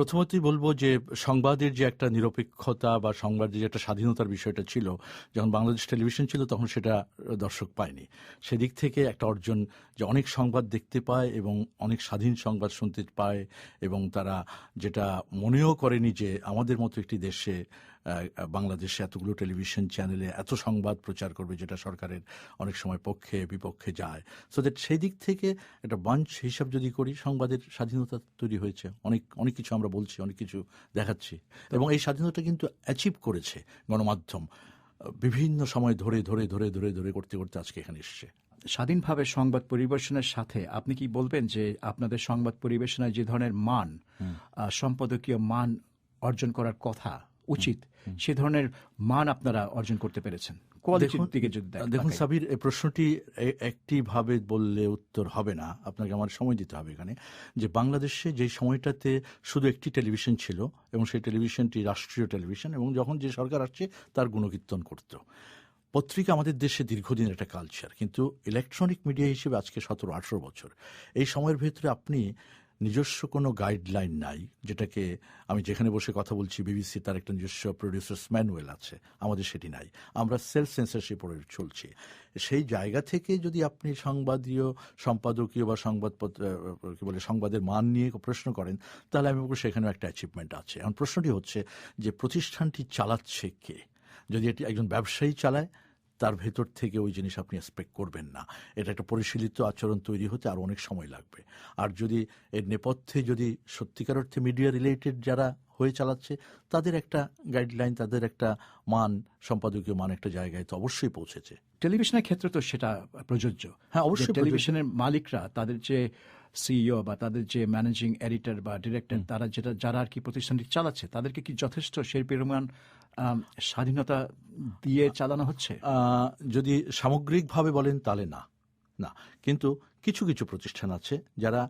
প্রথমতই বলব যে সংবাদের যে একটা নিরপেক্ষতা বা সংবাদের যে একটা স্বাধীনতার বিষয়টা ছিল, যখন বাংলাদেশ টেলিভিশন ছিল, তখন সেটা দর্শক পায়নি। সেদিক থেকে একটা অর্জন যে অনেক সংবাদ দেখতে পায় এবং অনেক স্বাধীন সংবাদ শুনতে পায় এবং তারা যেটা মনেও করেনি যে আমাদের মতো একটি দেশে বাংলাদেশে এতগুলো টেলিভিশন চ্যানেলে এত সংবাদ প্রচার করবে যেটা সরকারের অনেক সময় পক্ষে বিপক্ষে যায়। সো দ্যাট সেই দিক থেকে একটা বাঞ্চ হিসাব যদি করি সংবাদের স্বাধীনতা তৈরি হয়েছে। অনেক অনেক কিছু আমরা বলছি অনেক কিছু দেখাচ্ছি। এবং এই স্বাধীনতা কিন্তু অ্যাচিভ করেছে গণমাধ্যম বিভিন্ন সময় ধরে ধরে ধরে ধরে ধরে করতে করতে আজকে এখানে এসছে। স্বাধীনভাবে সংবাদ পরিবেশনের সাথে আপনি কি বলবেন যে আপনাদের সংবাদ পরিবেশনায় যে ধরনের মান সম্পাদকীয় মান অর্জন করার কথা উচিত। সে ধরনের মান আপনারা অর্জন করতে পেরেছেন। দেখুন সাবির এই প্রশ্নটি একটি ভাবে বললে উত্তর হবে না। আপনাকে আমার সময় দিতে হবে এখানে। যে বাংলাদেশে যে সময়টাতে শুধু একটি টেলিভিশন ছিল এবং সেই টেলিভিশনটি রাষ্ট্রীয় টেলিভিশন এবং যখন যে সরকার আসছে তার গুণকীর্তন করত। পত্রিকা আমাদের দেশে দীর্ঘদিনের একটা কালচার কিন্তু ইলেকট্রনিক মিডিয়া হিসেবে আজকে সতেরো আঠেরো বছর। এই সময়ের ভেতরে আপনি নিজস্ব কোনো গাইডলাইন নাই, যেটাকে আমি যেখানে বসে কথা বলছি বিবিসি তার একটা নিজস্ব প্রডিউসার্স ম্যানুয়াল আছে, আমাদের সেটি নাই। আমরা সেলফ সেন্সারশিপ চলছি। সেই জায়গা থেকে যদি আপনি সংবাদীয়, সম্পাদকীয় বা সংবাদপত্র কি বলে, সংবাদের মান নিয়ে প্রশ্ন করেন, তাহলে আমি বলব সেখানেও একটা অ্যাচিভমেন্ট আছে। এখন প্রশ্নটি হচ্ছে যে প্রতিষ্ঠানটি চালাচ্ছে কে? যদি এটি একজন ব্যবসায়ী চালায় তার ভেতর থেকে ওই জিনিস আপনি এক্সপেক্ট করবেন না। এটা একটা পরিশীলিত আচরণ তৈরি হতে আরও অনেক সময় লাগবে। আর যদি এর নেপথ্যে যদি সত্যিকার অর্থে মিডিয়া রিলেটেড যারা হয়ে চালাচ্ছে তাদের একটা গাইডলাইন তাদের একটা মান সম্পাদকীয় মান একটা জায়গায় তো অবশ্যই পৌঁছেছে। টেলিভিশনের ক্ষেত্রে তো সেটা প্রযোজ্য। হ্যাঁ অবশ্যই টেলিভিশনের মালিকরা তাদের যে সিইও বা তাদের যে ম্যানেজিং এডিটর বা ডিরেক্টর তারা যেটা যারা আর কি প্রতিষ্ঠানটি চালাচ্ছে তাদেরকে কি যথেষ্ট সেই পরিমাণ স্বাধীনতা দিয়ে চালানো হচ্ছে? যদি সামগ্রিকভাবে বলেন তাহলে না না। কিন্তু কিছু কিছু প্রতিষ্ঠান আছে যারা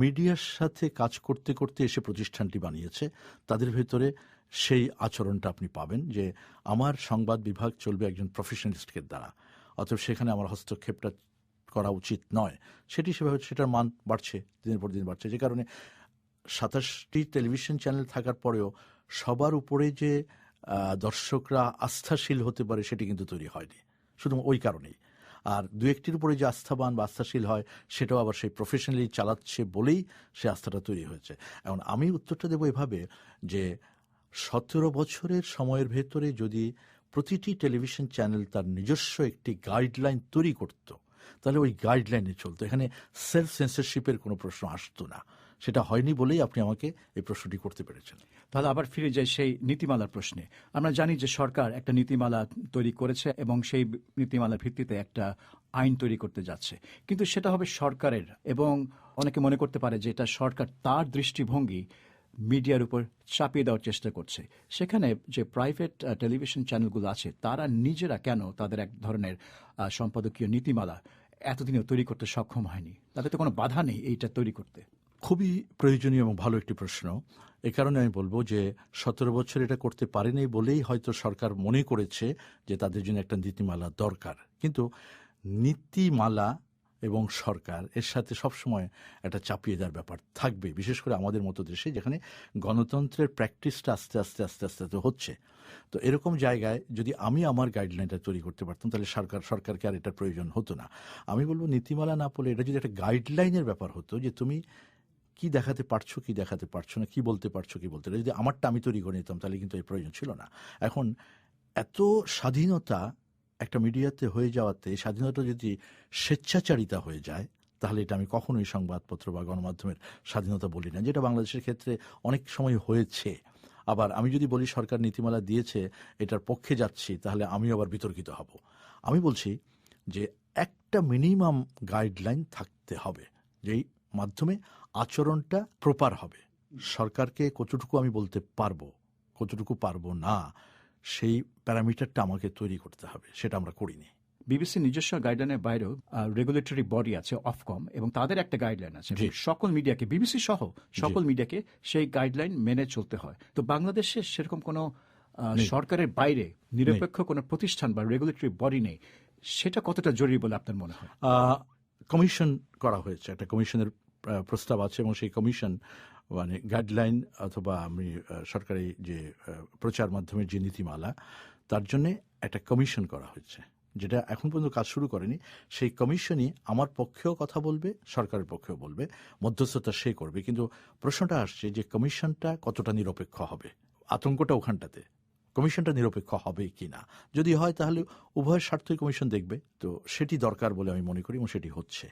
মিডিয়ার সাথে কাজ করতে করতে এসে প্রতিষ্ঠানটি বানিয়েছে তাদের ভেতরে সেই আচরণটা আপনি পাবেন যে আমার সংবাদ বিভাগ চলবে একজন প্রফেশনালিস্টকে দ্বারা। অতএব সেখানে আমার হস্তক্ষেপটা করা উচিত নয়। সেটি সেভাবে সেটার মান বাড়ছে, দিনের পর দিন বাড়ছে। যে কারণে সাতাশটি টেলিভিশন চ্যানেল থাকার পরেও সবার উপরে যে দর্শকরা আস্থাশীল হতে পারে সেটি কিন্তু তৈরি হয়নি। শুধু ওই কারণেই। আর দু একটির উপরে যে আস্থাবান বা আস্থাশীল হয়, সেটাও আবার সেই প্রফেশনালি চালাচ্ছে বলেই সে আস্থাটা তৈরি হয়েছে। এখন আমি উত্তরটা দেবো এভাবে যে, সতেরো বছরের সময়ের ভেতরে যদি প্রতিটি টেলিভিশন চ্যানেল তার নিজস্ব একটি গাইডলাইন তৈরি করত তাহলে ওই গাইডলাইনে চলতো। এখানে সেলফ সেন্সারশিপের কোনো প্রশ্ন আসতো না। সেটা হয়নি বলেই আপনি আমাকে এই প্রশ্নটি করতে পেরেছেন। তাহলে আবার ফিরে যাই সেই নীতিমালার প্রশ্নে। আমরা জানি যে সরকার একটা নীতিমালা তৈরি করেছে এবং সেই নীতিমালার ভিত্তিতে একটা আইন তৈরি করতে যাচ্ছে। কিন্তু সেটা হবে সরকারের এবং অনেকে মনে করতে পারে যে এটা সরকার তার দৃষ্টিভঙ্গি মিডিয়ার উপর চাপিয়ে দেওয়ার চেষ্টা করছে। সেখানে যে প্রাইভেট টেলিভিশন চ্যানেলগুলো আছে, তারা নিজেরা কেন তাদের এক ধরনের সম্পাদকীয় নীতিমালা এতদিনেও তৈরি করতে সক্ষম হয়নি? তাদের তো কোনো বাধা নেই এইটা তৈরি করতে। খুবই প্রয়োজনীয় এবং ভালো একটি প্রশ্ন। এ কারণে আমি বলব যে, সতেরো বছর এটা করতে পারেনি বলেই হয়তো সরকার মনে করেছে যে তাদের জন্য একটা নীতিমালা দরকার। কিন্তু নীতিমালা এবং সরকার এর সাথে সবসময় একটা চাপিয়ে দেওয়ার ব্যাপার থাকবে। বিশেষ করে আমাদের মতো দেশে যেখানে গণতন্ত্রের প্র্যাকটিসটা আস্তে আস্তে আস্তে আস্তে আস্তে হচ্ছে। তো এরকম জায়গায় যদি আমি আমার গাইডলাইনটা তৈরি করতে পারতাম, তাহলে সরকার, সরকারকে আর এটার প্রয়োজন হতো না। আমি বলব নীতিমালা না পড়লে এটা যদি একটা গাইডলাইনের ব্যাপার হতো যে তুমি কি দেখাতে পারছ, কি দেখাতে পারছ না, কি বলতে পারছ, কি বলতে যদি আমারটা আমি তৈরি করে নিতাম, তাহলে কিন্তু এই প্রয়োজন ছিল না। এখন এত স্বাধীনতা একটা মিডিয়াতে হয়ে যাওয়াতে স্বাধীনতা যদি স্বেচ্ছাচারিতা হয়ে যায়, তাহলে এটা আমি কখনোই সংবাদপত্র বা গণমাধ্যমের স্বাধীনতা বলি না, যেটা বাংলাদেশের ক্ষেত্রে অনেক সময় হয়েছে। আবার আমি যদি বলি সরকার নীতিমালা দিয়েছে, এটার পক্ষে যাচ্ছি, তাহলে আমি আবার বিতর্কিত হব। আমি বলছি যে একটা মিনিমাম গাইডলাইন থাকতে হবে যেই মাধ্যমে আচরণটা প্রপার হবে। সরকারকে কতটুকু আমি বলতে পারব, কতটুকু পারব না, সেই প্যারামিটারটা আমাকে তৈরি করতে হবে সেটা আমরা করিনি। বিবিসি নিজস্ব গাইডলাইনের বাইরেও রেগুলেটরি বডি আছে অফকম এবং তাদের একটা গাইডলাইন আছে। সকল মিডিয়াকে বিবিসি সহ সকল মিডিয়াকে সেই গাইডলাইন মেনে চলতে হয়। তো বাংলাদেশে সেরকম কোনো সরকারের বাইরে নিরপেক্ষ কোনো প্রতিষ্ঠান বা রেগুলেটরি বডি নেই। সেটা কতটা জরুরি বলে আপনার মনে হয়? কমিশন করা হয়েছে। একটা কমিশনের প্রস্তাব আছে এবং সেই কমিশন মানে গাইডলাইন অথবা আমি সরকারি যে প্রচার মাধ্যমের যে নীতিমালা তার জন্য একটা কমিশন করা হয়েছে, যেটা এখন পর্যন্ত কাজ শুরু করেনি। সেই কমিশনই আমার পক্ষেও কথা বলবে, সরকারের পক্ষেও বলবে, মধ্যস্থতা সে করবে। কিন্তু প্রশ্নটা আসছে যে কমিশনটা কতটা নিরপেক্ষ হবে, আতঙ্কটা ওখানটাতে। কমিশনটা নিরপেক্ষ হবে কি না? যদি হয় তাহলে উভয়ের স্বার্থই কমিশন দেখবে। তো সেটি দরকার বলে আমি মনে করি এবং সেটি হচ্ছে।